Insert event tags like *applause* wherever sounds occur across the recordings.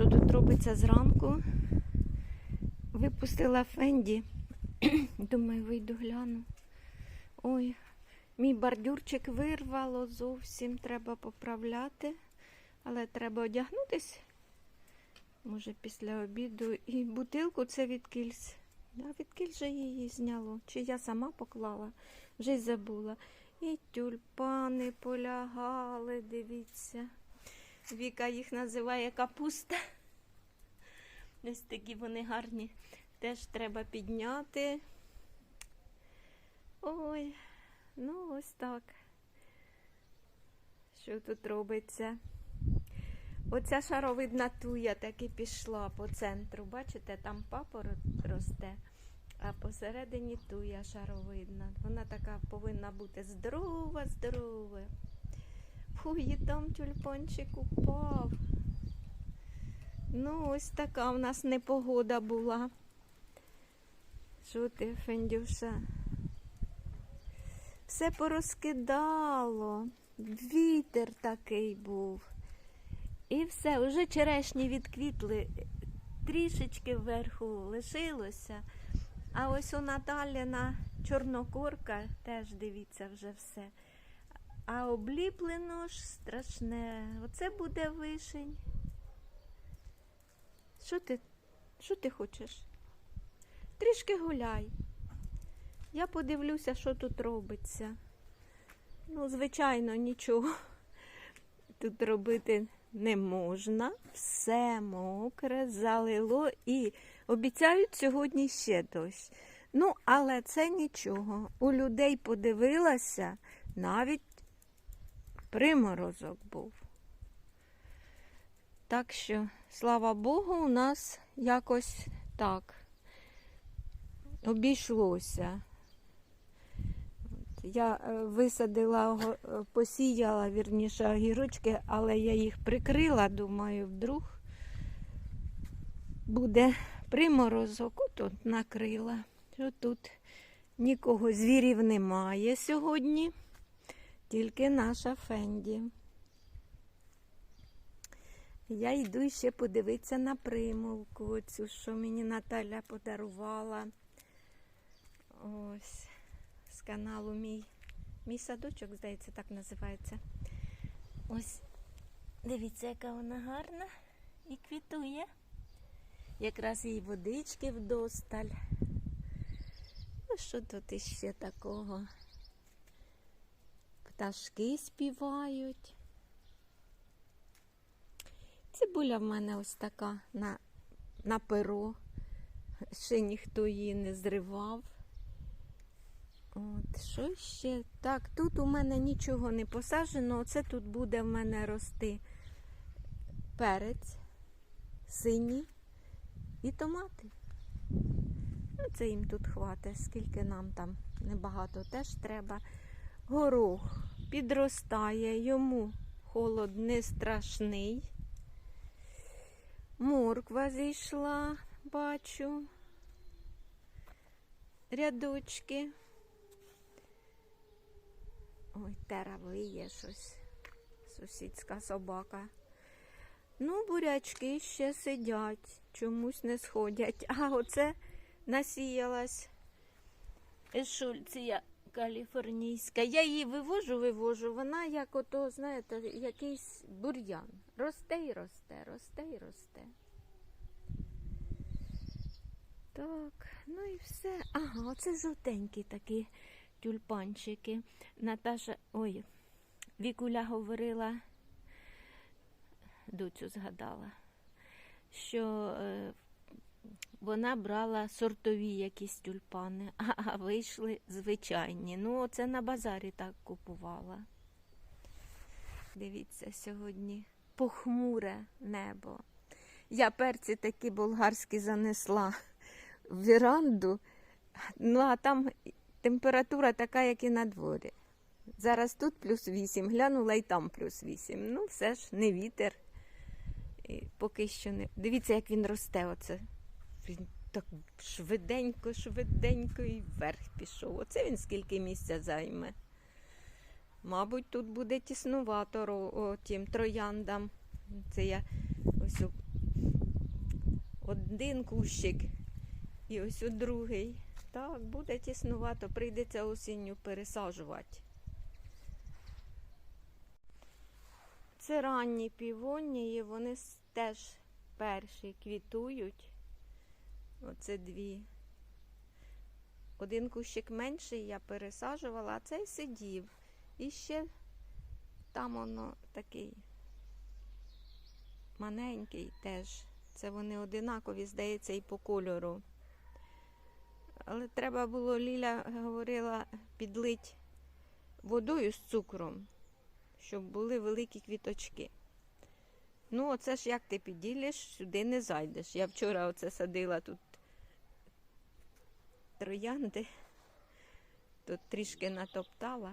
Що тут робиться зранку? Випустила Фенді. *clears throat* Думаю, вийду гляну. Ой, мій бордюрчик вирвало зовсім треба поправляти. Але треба одягнутись. Може, після обіду. І бутилку це від кільць. А від кіль же її зняло? Чи я сама поклала? Вже й забула. І тюльпани полягали, дивіться. Віка їх називає капуста. Ось такі вони гарні. Теж треба підняти. Ой, ну ось так. Що тут робиться? Оця шаровидна туя таки пішла по центру. Бачите, там папороть росте, а посередині туя шаровидна. Вона така повинна бути здорова, здорова. Фу, там тюльпанчик упав. Ну, ось така в нас непогода була. Що ти, Фендюша? Все порозкидало. Вітер такий був. І все, вже черешні відквітли, трішечки вверху лишилося. А ось у Наталіна чорнокорка, теж дивіться вже все. А обліплено ж страшне. Оце буде вишень. Що ти, що ти хочеш? Трішки гуляй. Я подивлюся, що тут робиться. Ну, звичайно, нічого тут робити не можна. Все мокре, залило і обіцяють сьогодні ще дощ. Ну, але це нічого. У людей подивилася, навіть приморозок був. Так що, слава Богу, у нас якось так обійшлося. Я е, висадила, е, посіяла вірніше огірочки, але я їх прикрила, думаю, вдруг буде приморозок, отут накрила. Що тут нікого звірів немає сьогодні, тільки наша Фенді. Я йду ще подивитися на примулку, оцю, що мені Наталя подарувала. Ось з каналу мій, мій садочок, здається, так називається. Ось, дивіться, яка вона гарна і квітує. Якраз їй водички вдосталь. Ну, що тут іще такого? Пташки співають. Цибуля в мене ось така на, на перо. Ще ніхто її не зривав. От, що ще? Так, тут у мене нічого не посаджено. Оце тут буде в мене рости перець, синій і томати. Ну, це їм тут хватить, скільки нам там небагато теж треба. Горох підростає, йому холод не страшний. Морква зійшла, бачу. Рядочки. Ой, тера виє щось. Сусідська собака. Ну, бурячки ще сидять, чомусь не сходять. А оце насіялась ешульція каліфорнійська. Я її вивожу, вивожу. Вона як ото, знаєте, якийсь бур'ян. Росте і росте, росте і росте. Так, ну і все. Ага, оце жовтенькі такі тюльпанчики. Наташа, ой, Вікуля говорила, доцю згадала, що е, вона брала сортові якісь тюльпани, *laughs* а, вийшли звичайні. Ну, оце на базарі так купувала. Дивіться, сьогодні похмуре небо. Я перці такі болгарські занесла в віранду, ну а там температура така, як і на дворі. Зараз тут плюс 8, глянула і там плюс 8. Ну, все ж не вітер. І поки що не. Дивіться, як він росте. Оце. Він так швиденько, швиденько і вверх пішов. Оце він скільки місця займе. Мабуть, тут буде тіснувато тим трояндам. Це я ось один кущик і ось другий. Так, буде тіснувато, прийдеться осінню пересаджувати. Це ранні півонії, вони теж перші квітують. Оце дві. Один кущик менший я пересаджувала, а цей сидів. І ще там воно такий маленький теж. Це вони одинакові, здається, і по кольору. Але треба було, Ліля говорила, підлить водою з цукром, щоб були великі квіточки. Ну, оце ж як ти піділиш, сюди не зайдеш. Я вчора оце садила тут троянди, тут трішки натоптала.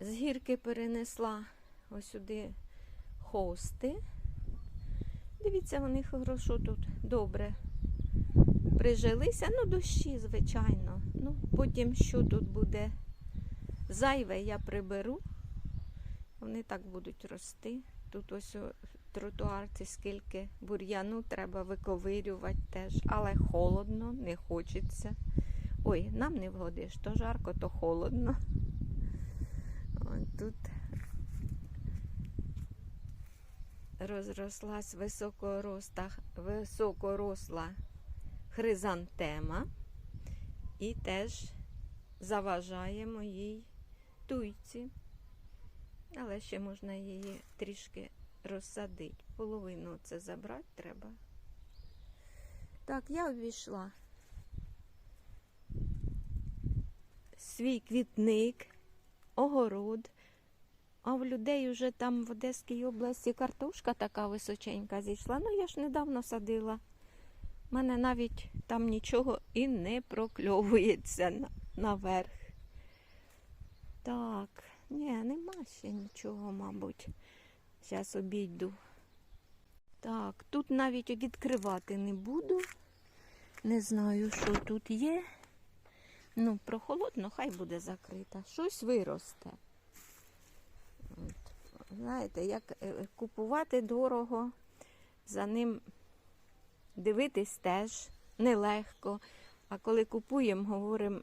З гірки перенесла ось сюди хости. Дивіться, вони хорошо тут добре прижилися. Ну, дощі, звичайно. Ну, потім що тут буде зайве, я приберу. Вони так будуть рости. Тут ось тротуарці скільки бур'яну треба виковирювати теж, але холодно, не хочеться. Ой, нам не вгодиш, то жарко, то холодно. Ось тут розрослась високороста, високоросла хризантема і теж заважає моїй туйці. Але ще можна її трішки розсадити. Половину це забрати треба. Так, я обійшла свій квітник, огород. А в людей вже там в Одеській області картошка така височенька зійшла. Ну, я ж недавно садила. У мене навіть там нічого і не прокльовується наверх. Так, ні, нема ще нічого, мабуть. Зараз обійду. Так, тут навіть відкривати не буду. Не знаю, що тут є. Ну, прохолодно, хай буде закрита. Щось виросте. От. Знаєте, як е, купувати дорого, за ним дивитись теж нелегко. А коли купуємо, говоримо,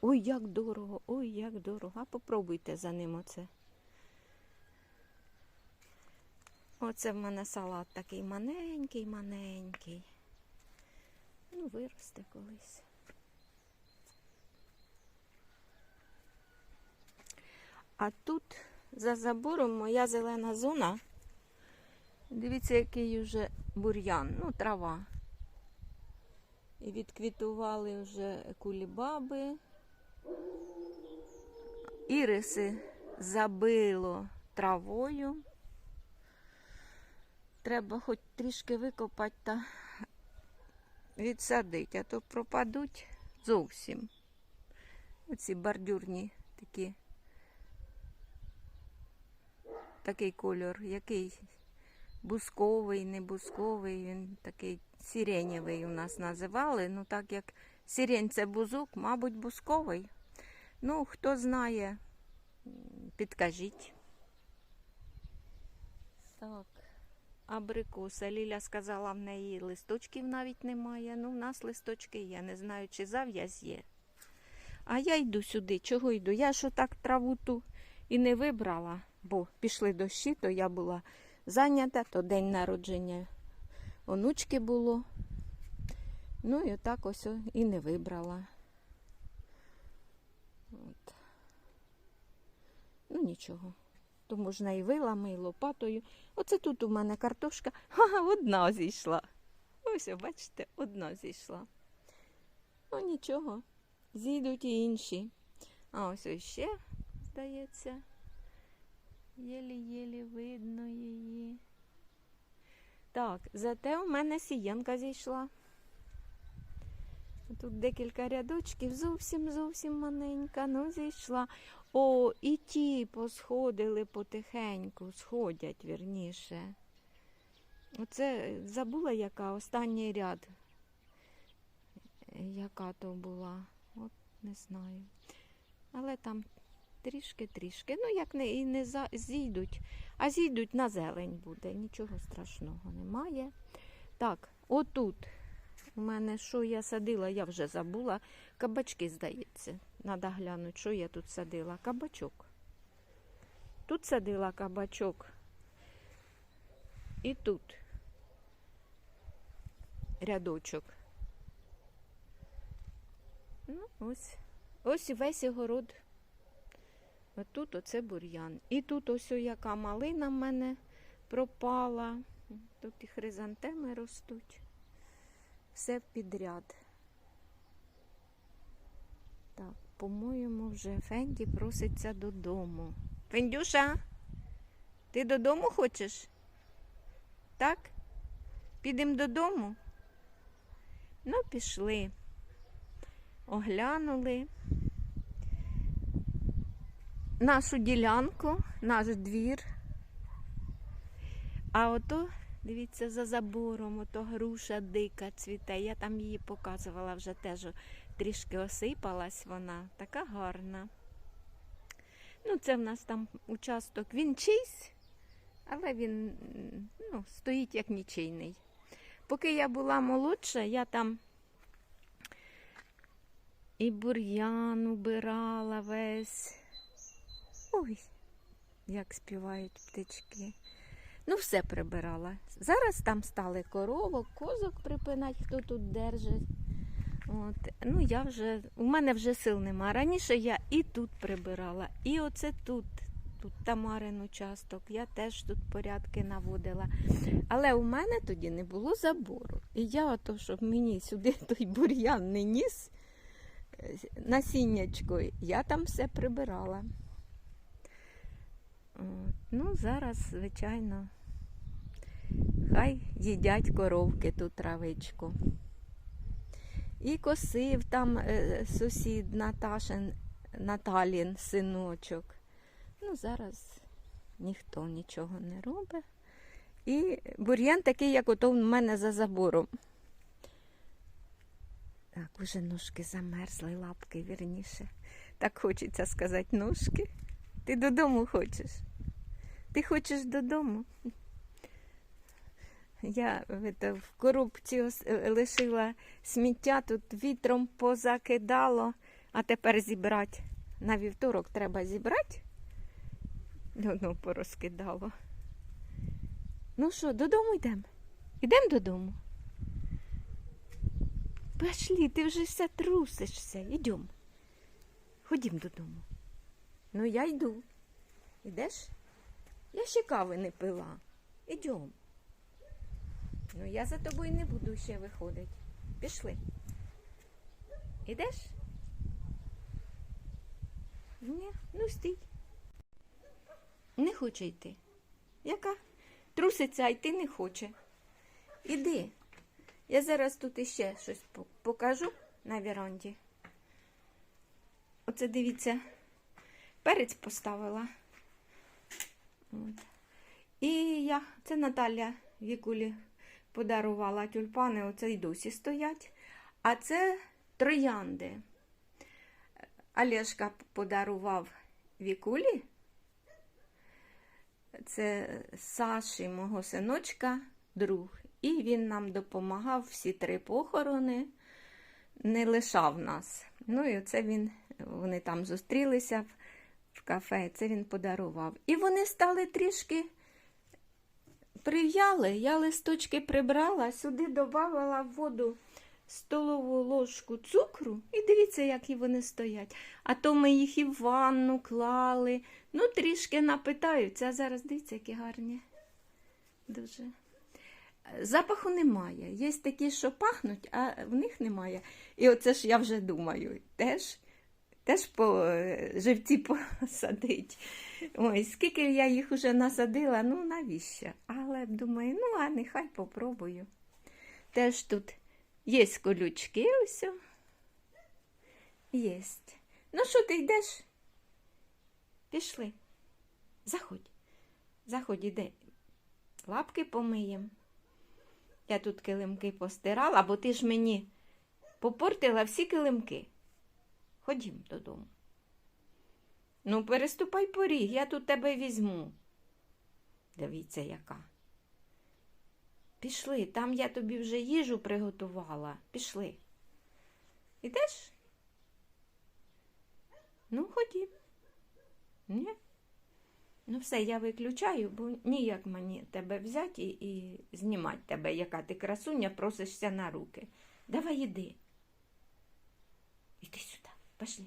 ой, як дорого, ой, як дорого. А попробуйте за ним оце. Оце в мене салат такий маленький, маленький. Ну, виросте колись. А тут за забором моя зелена зона. Дивіться, який вже бур'ян, ну, трава. І відквітували вже кулібаби. Іриси забило травою. Треба хоч трішки викопати та відсадити, а то пропадуть зовсім. Оці бордюрні такі. Такий кольор, який бусковий, не бусковий, він такий сиренєвий у нас називали. Ну, так як сирень це бузок, мабуть, бусковий. Ну, хто знає, підкажіть. Так, абрикоса. Ліля сказала, в неї листочків навіть немає. Ну, в нас листочки є. Не знаю, чи зав'яз є. А я йду сюди. Чого йду? Я що так траву ту і не вибрала, бо пішли дощі, то я була зайнята, то день народження онучки було. Ну і отак ось і не вибрала. От. Ну нічого. То можна і вилами, і лопатою. Оце тут у мене картошка. *laughs* Ха, одна зійшла. Ось, бачите, одна зійшла. Ну нічого. Зійдуть і інші. А ось ще, здається. Єлі-єлі видно її. Так, зате у мене сіянка зійшла. Тут декілька рядочків, зовсім зовсім маленька, ну зійшла. О, і ті посходили потихеньку, сходять вірніше. Оце забула, яка останній ряд. Яка то була, от не знаю. Але там трішки-трішки. Ну, як не, і не за, зійдуть, а зійдуть на зелень буде. Нічого страшного немає. Так, отут у мене що я садила, я вже забула. Кабачки, здається. Надо глянути, що я тут садила. Кабачок. Тут садила кабачок. І тут рядочок. Ну, ось. Ось весь огород. От тут оце бур'ян. І тут ось яка малина в мене пропала. Тут і хризантеми ростуть. Все підряд. Так, по-моєму, вже Фенді проситься додому. Фендюша, ти додому хочеш? Так? Підемо додому? Ну, пішли. Оглянули нашу ділянку, наш двір. А ото, дивіться, за забором, ото груша дика цвіте. Я там її показувала вже теж трішки осипалась вона, така гарна. Ну, це в нас там участок, він чийсь, але він ну, стоїть як нічийний. Поки я була молодша, я там і бур'ян убирала весь. Ой, як співають птички. Ну, все прибирала. Зараз там стали коровок, козок припинать, хто тут держить. От. Ну, я вже, у мене вже сил нема. Раніше я і тут прибирала, і оце тут, тут Тамарин участок, я теж тут порядки наводила. Але у мене тоді не було забору. І я, ото, щоб мені сюди *laughs* той бур'ян не ніс, е, насіннячко, я там все прибирала. От. Ну, зараз, звичайно, хай їдять коровки ту травичку. І косив там е, сусід Наташин, Наталін, синочок. Ну, зараз ніхто нічого не робить. І бур'ян такий, як ото в мене за забором. Так, уже ножки замерзли, лапки вірніше. Так хочеться сказати ножки. Ти додому хочеш? Ти хочеш додому? Я в коробці е, лишила сміття, тут вітром позакидало, а тепер зібрати. На вівторок треба зібрати. Ну, ну, порозкидало. Ну що, додому йдемо? Йдемо додому. Пошли, ти вже все трусишся. Йдемо. Ходім додому. Ну, я йду. Ідеш? Я ще кави не пила. Ідем. Ну, я за тобою не буду ще виходити. Пішли. Ідеш? Ні, ну стій. Не хоче йти. Яка? Труситься, а йти не хоче. Іди. Я зараз тут іще щось покажу на віранді. Оце дивіться, перець поставила. От. І я, це Наталя Вікулі подарувала тюльпани, оце й досі стоять. А це троянди. Олешка подарував Вікулі. Це Саші, мого синочка, друг. І він нам допомагав всі три похорони, не лишав нас. Ну і оце він, вони там зустрілися в, кафе, це він подарував. І вони стали трішки прив'яли. Я листочки прибрала, сюди додавала в воду столову ложку цукру, і дивіться, які вони стоять. А то ми їх і в ванну клали. Ну, трішки напитаються, а зараз дивіться, які гарні. Дуже. Запаху немає. Є такі, що пахнуть, а в них немає. І оце ж я вже думаю, теж, теж по е, живці *laughs* посадить. Ой, скільки я їх вже насадила, ну навіщо? Але думаю, ну а нехай попробую. Теж тут є колючки, ось. Є. Ну що ти йдеш? Пішли. Заходь. Заходь, іди. Лапки помиємо. Я тут килимки постирала, бо ти ж мені попортила всі килимки. Ходім додому. Ну, переступай поріг, я тут тебе візьму. Дивіться, яка. Пішли, там я тобі вже їжу приготувала. Пішли. Ідеш? Ну, ходім. Ні? Ну, все, я виключаю, бо ніяк мені тебе взяти і, знімати тебе, яка ти красуня, просишся на руки. Давай іди. Іди сюди, пошли.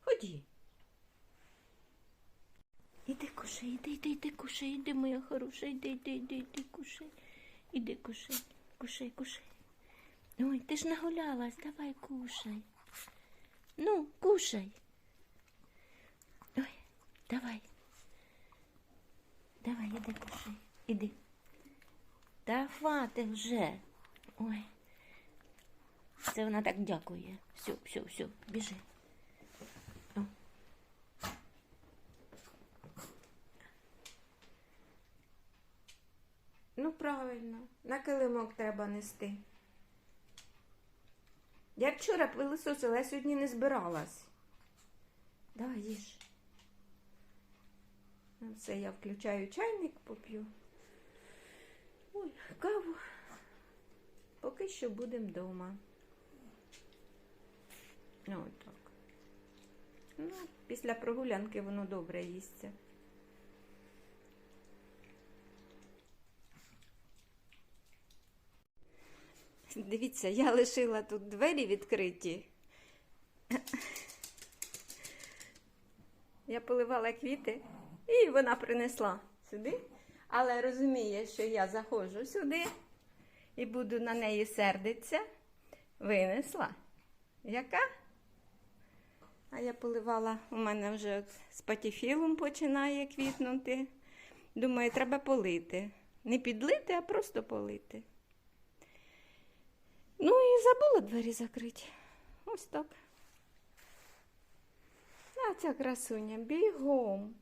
Ході. Іди кушай, іди, іди, іди, кушай, іди, моя хороша, іди, іди, іди, іди, кушай. Іди, кушай, кушай, кушай. Ой, ти ж нагулялась, давай кушай. Ну, кушай. Ой, давай. Давай, іди, кушай, іди. Та хвати вже. Ой. Це вона так дякує. Все, все, все, біжи. Ну, правильно, на килимок треба нести. Я вчора пилисосила, я сьогодні не збиралась. Давай їж. Ну, Все, я включаю чайник, поп'ю. Ой, каву. Поки що будемо вдома. Ну, так. Ну, після прогулянки воно добре їсться. Дивіться, я лишила тут двері відкриті. Я поливала квіти і вона принесла сюди. Але розуміє, що я заходжу сюди і буду на неї сердитися. Винесла. Яка? А я поливала, у мене вже з патіфілом починає квітнути. Думаю, треба полити. Не підлити, а просто полити. Ну і забула двері закрити. Ось так. А ця красуня бігом.